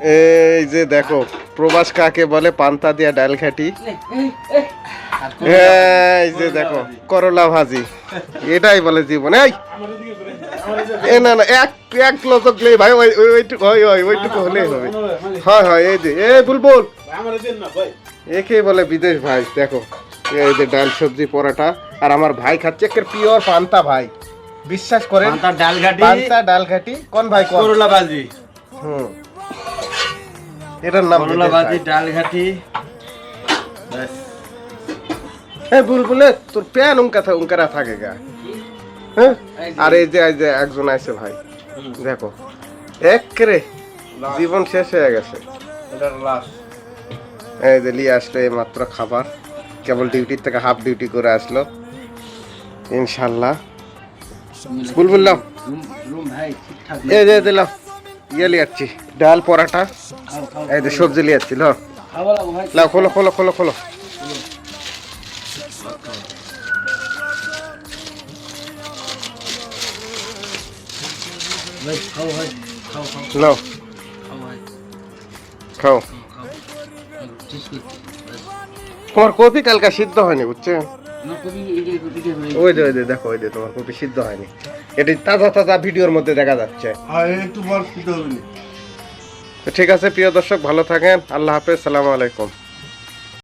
এই যে দেখো প্রবাস কাকে বলে? পান্তা দিয়া ডাল খাটি। এই যে দেখো করলা ভাজি। এটাই বলে জীবন। এই! এ না না এক এক লজক লে ভাই ওই ওই- ওইটুকু হয় হয় ওইটুকু হলেই হবে। হয় হয় এই যে এ বুলবুল! একে বলে বিদেশ ভাই দেখো। এই যে ডাল সবজি পরোটা আর আমার ভাই খাচ্ছে একের পিওর পান্তা ভাই। বিশ্বাস করেন? পান্তার ডাল ঘাটি পান্তা ডাল ঘাটি কোন ভাই করলা ভাজি। হুম। এটার নাম করলা বিদেশ ভাজি ডাল ঘাটি। ব্যাস। এই বুলবুলে তোর প্যান উনকারা থাকে গা। হ্যাঁ আর এই যে যে একজন আছে ভাই। দেখো। একরে জীবন শেষ হয়ে গেছে। এই যে নিয়ে আসলো এই মাত্র খাবার। কেবল ডিউটির থেকে হাফ ডিউটি করে আসলো। ইনশাল্লাহ। বুলবুল্লাম এই যে দিলাম ইয়ে লিয়ে যাচ্ছি ডাল পরাটা। এই যে সবজি লিয়ে যাচ্ছি লো। খোলো খোলো খোলো খোলো। ভাই খাও। তোমার কপি কালকা সিদ্ধ হয়নি বুঝছ ওই যে ওই যে দেখো ওই যে তোমার কপি সিদ্ধ হয়নি। এটি তাজা তাজা ভিডিওর মধ্যে দেখা যাচ্ছে। হ্যাঁ একটু ঠিক আছে প্রিয় দর্শক ভালো থাকেন। আল্লাহ হাফেজ সালাম আলাইকুম।